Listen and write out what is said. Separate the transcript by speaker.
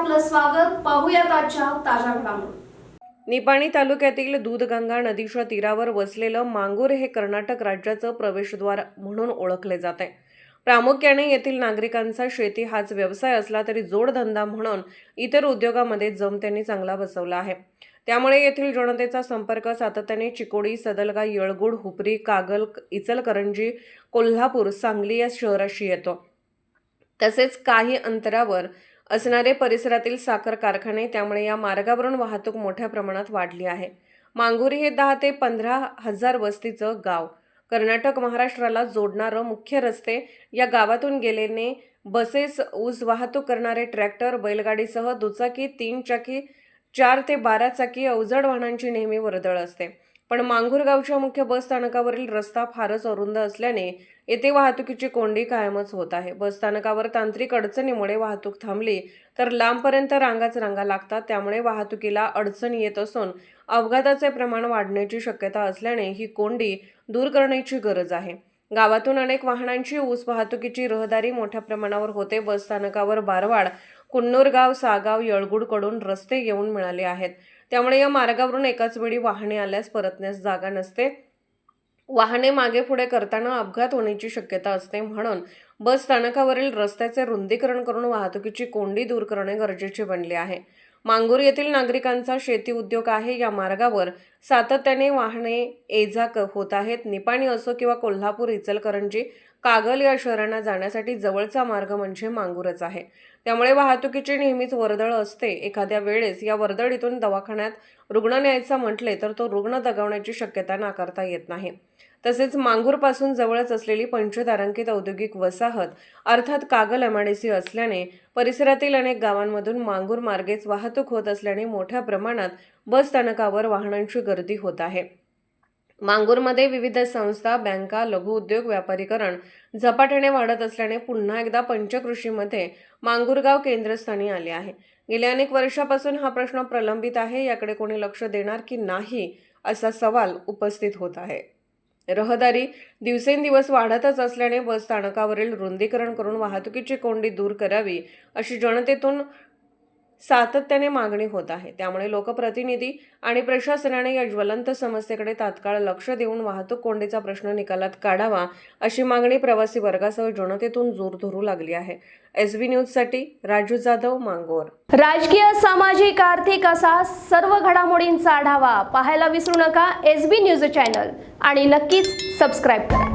Speaker 1: स्वागत पाहूयात आजच्या ताज्या घडामोडी.
Speaker 2: निपाणी तालुक्यातील दूधगंगा नदीच्या तीरावर वसलेलं मांगूर हे कर्नाटक राज्याचं प्रवेशद्वार म्हणून ओळखले जाते. प्रामुख्याने येथील नागरिकांचा शेती हाच व्यवसाय असला तरी जोडधंदा म्हणून इतर उद्योगामध्ये जम त्यांनी चांगला बसवला आहे. त्यामुळे येथील जनतेचा संपर्क सातत्याने चिकोडी सदलगा येळगुड हुपरी कागल इचलकरंजी कोल्हापूर सांगली या शहराशी येतो. तसेच काही अंतरावर असणारे परिसरातील साखर कारखाने त्यामुळे या मार्गावरून वाहतूक मोठ्या प्रमाणात वाढली आहे. मांगुरी हे दहा ते पंधरा हजार वस्तीचं गाव. कर्नाटक महाराष्ट्राला जोडणारं मुख्य रस्ते या गावातून गेलेने बसेस ऊस वाहतूक करणारे ट्रॅक्टर बैलगाडीसह दुचाकी तीन चाकी चार ते बारा चाकी अवजड वाहनांची नेहमी वर्दळ असते. पण मांगूरगावच्या मुख्य बस स्थानकावरील रस्ता फारच अरुंद असल्याने येथे वाहतुकीची कोंडी कायमच होत आहे. बस स्थानकावर तांत्रिक अडचणीमुळे वाहतूक थांबली तर लांबपर्यंत रांगाच रांगा लागतात. त्यामुळे वाहतुकीला अडचण येत असून अपघाताचे प्रमाण वाढण्याची शक्यता असल्याने ही कोंडी दूर करण्याची गरज आहे. गावातून अनेक वाहनांची ऊस वाहतुकीची रहदारी मोठ्या प्रमाणावर होते. बस स्थानकावर बारवाड कुन्नूरगाव सागाव येळगुडकडून रस्ते येऊन मिळाले आहेत. त्यामुळे या मार्गावरून एकाच वेळी वाहने आल्यास परतण्यास जागा नसते. वाहने मागे पुढे करताना अपघात होण्याची शक्यता असते म्हणून बस स्थानकावरील रस्त्याचे रुंदीकरण करून वाहतुकीची कोंडी दूर करणे गरजेचे बनले आहे. मांगूर येथील नागरिकांचा शेती उद्योग आहे. या मार्गावर सातत्याने वाहने ये जा क- होत आहेत. निपाणी असो किंवा कोल्हापूर इचलकरंजी कागल या शहरांना जाण्यासाठी जवळचा मार्ग म्हणजे मांगूरच आहे. त्यामुळे वाहतुकीची नेहमीच वर्दळ असते. एखाद्या वेळेस या वर्दळीतून दवाखान्यात रुग्ण न्यायचा म्हटले तर तो रुग्ण दगावण्याची शक्यता नाकारता येत नाही. तसेच मांगूरपासून जवळच असलेली पंचतारांकित औद्योगिक वसाहत अर्थात कागल एमआयडीसी असल्याने परिसरातील अनेक गावांमधून मांगूर मार्गेच वाहतूक होत असल्याने मोठ्या प्रमाणात बस स्थानकावर वाहनांची गर्दी होत आहे. मांगूरमध्ये विविध संस्था बँका लघुउद्योग व्यापारीकरण झपाट्याने वाढत असल्याने पुन्हा एकदा पंचकृषीमध्ये मांगूरगाव केंद्रस्थानी आले आहे. गेल्या अनेक वर्षापासून हा प्रश्न प्रलंबित आहे. याकडे कोणी लक्ष देणार की नाही असा सवाल उपस्थित होत आहे. रहदारी दिवसेंदिवस वाढतच असल्याने बस स्थानकावरील रुंदीकरण करून वाहतुकीची कोंडी दूर करावी अशी जनतेतून सातत्याने मागणी होत आहे. त्यामुळे लोकप्रतिनिधी आणि प्रशासनाने या ज्वलंत समस्येकडे तात्काळ लक्ष देऊन वाहतूक कोंडीचा प्रश्न निकालात काढावा अशी मागणी प्रवासी वर्गासह जनतेतून जोर धरू लागली आहे. एस बी न्यूजसाठी राजू जाधव मांगोर.
Speaker 1: राजकीय सामाजिक आर्थिक असा सर्व घडामोडींचा आढावा पाहायला विसरू नका एस बी न्यूज चॅनल आणि नक्कीच सबस्क्राईब करा.